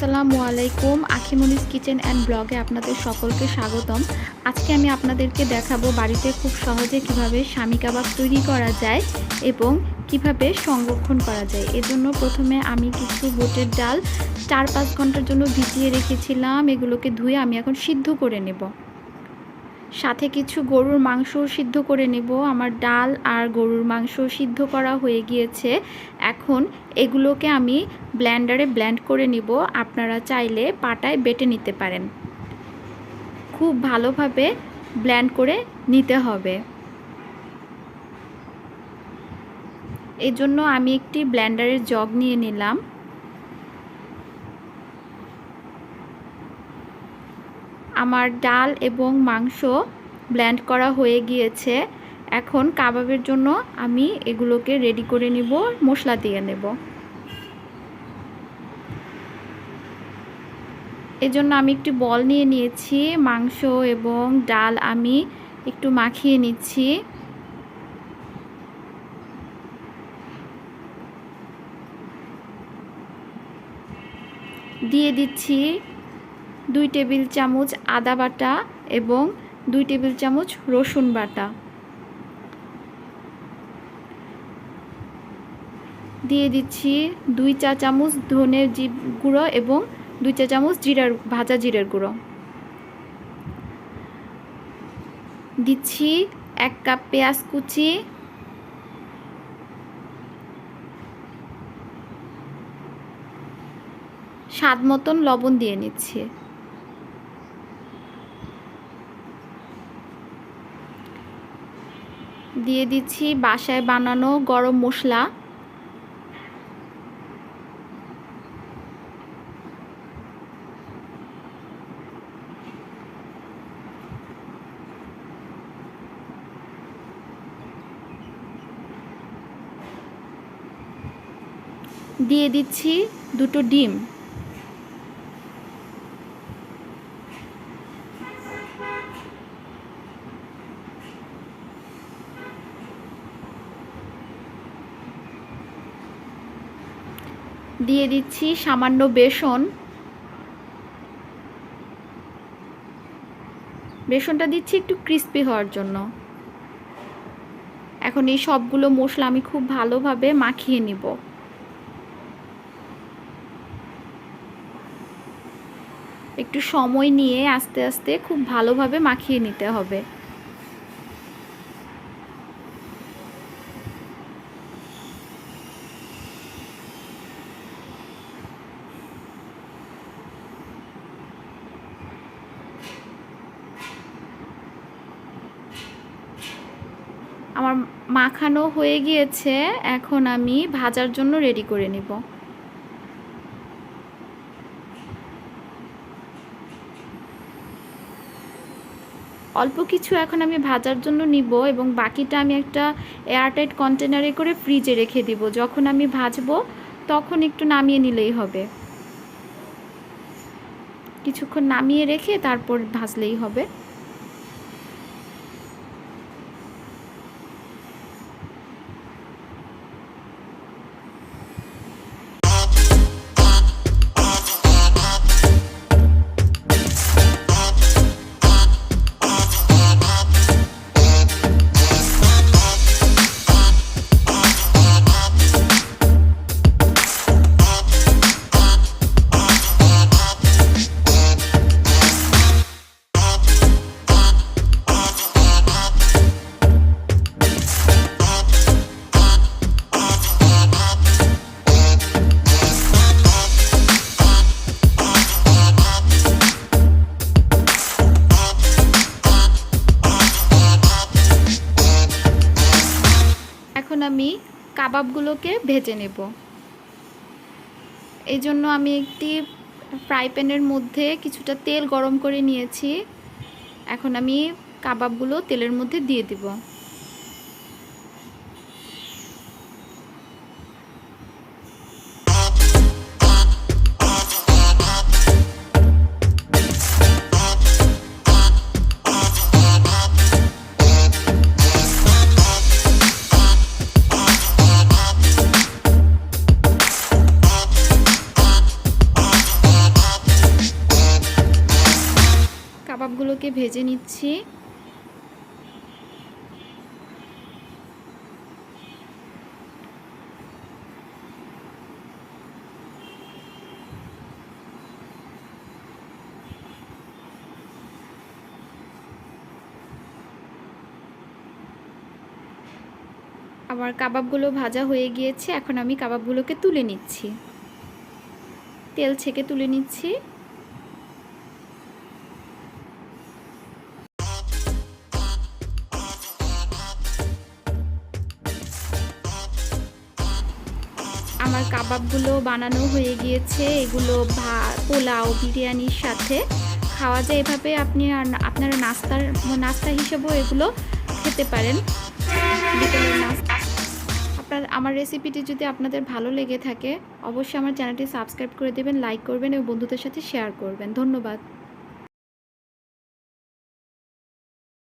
আসসালামু আলাইকুম আখিমনিস kitchen and ব্লগে আপনাদের সকলকে স্বাগতম। আজকে আমি আপনাদেরকে দেখাবো বাড়িতে খুব সহজে কীভাবে স্বামী কাবাব তৈরি করা যায় এবং কীভাবে সংরক্ষণ করা যায়। এজন্য প্রথমে আমি কিছু বুটের ডাল চার পাঁচ ঘণ্টার জন্য ভিজিয়ে রেখেছিলাম। এগুলোকে ধুয়ে আমি এখন সিদ্ধ করে নেব। সাথে কিছু গরুর মাংস সিদ্ধ করে নেব। আমার ডাল আর গরুর মাংস সিদ্ধ করা হয়ে গিয়েছে। এখন এগুলোকে আমি ব্ল্যান্ডারে ব্ল্যান্ড করে নিব। আপনারা চাইলে পাটায় বেটে নিতে পারেন। খুব ভালোভাবে ব্ল্যান্ড করে নিতে হবে। এই জন্য আমি একটি ব্ল্যান্ডারের জগ নিয়ে নিলাম। আমার ডাল এবং মাংস ব্ল্যান্ড করা হয়ে গিয়েছে। এখন কাবাবের জন্য আমি এগুলোকে রেডি করে নিব, মশলা দিয়ে নেব। এজন্য আমি একটি বল নিয়ে নিয়েছি, মাংস এবং ডাল আমি একটু মাখিয়ে নিচ্ছি। দিয়ে দিচ্ছি দুই টেবিল চামচ আদা বাটা এবং দুই টেবিল চামচ রসুন বাটা। দিয়ে দিচ্ছি দুই চা চামচ ধনের জি গুঁড়ো এবং দুই চা চামচ জিরার ভাজা জিরের গুঁড়ো। দিচ্ছি এক কাপ পেঁয়াজ কুচি। স্বাদ মতন লবণ দিয়ে নিচ্ছি। দিয়ে দিচ্ছি বাসায় বানানো গরম মশলা। দিয়ে দিচ্ছি দুটো ডিম। দিয়ে দিচ্ছি সামান্য বেসন। বেসনটা দিচ্ছি একটু ক্রিস্পি হওয়ার জন্য। এখন এই সবগুলো মশলা আমি খুব ভালোভাবে মাখিয়ে নিব। একটু সময় নিয়ে আস্তে আস্তে খুব ভালোভাবে মাখিয়ে নিতে হবে। আমার মাখানো হয়ে গিয়েছে, এখন আমি ভাজার জন্য রেডি করে নিব। অল্প কিছু এখন আমি ভাজার জন্য নিব এবং বাকিটা আমি একটা এয়ারটাইট কন্টেনারে করে ফ্রিজে রেখে দিব। যখন আমি ভাজবো, তখন একটু নামিয়ে নিলেই হবে। কিছুক্ষণ নামিয়ে রেখে তারপর ভাজলেই হবে। আমি কাবাবগুলোকে ভেজে নেব। এই জন্য আমি একটি ফ্রাই প্যানের মধ্যে কিছুটা তেল গরম করে নিয়েছি। এখন আমি কাবাবগুলো তেলের মধ্যে দিয়ে দিব। ভেজে নিচ্ছি। আমার কাবাবগুলো ভাজা হয়ে গিয়েছে, এখন আমি কাবাবগুলোকে তুলে নিচ্ছি। তেল ছেঁকে তুলে নিচ্ছি। আমার কাবাবগুলো বানানো হয়ে গিয়েছে। এগুলো ভা, পোলাও, বিরিয়ানির সাথে। খাওয়া যায় এভাবে আপনি আপনারা নাস্তার, নাস্তা হিসেবেও এগুলো খেতে পারেন। বিকেলের নাস্তা। আপনার, আমার রেসিপিটি যদি আপনাদের ভালো লেগে থাকে, অবশ্যই আমার চ্যানেলটি সাবস্ক্রাইব করে দেবেন, লাইক করবেন এবং বন্ধুদের সাথে শেয়ার করবেন। ধন্যবাদ।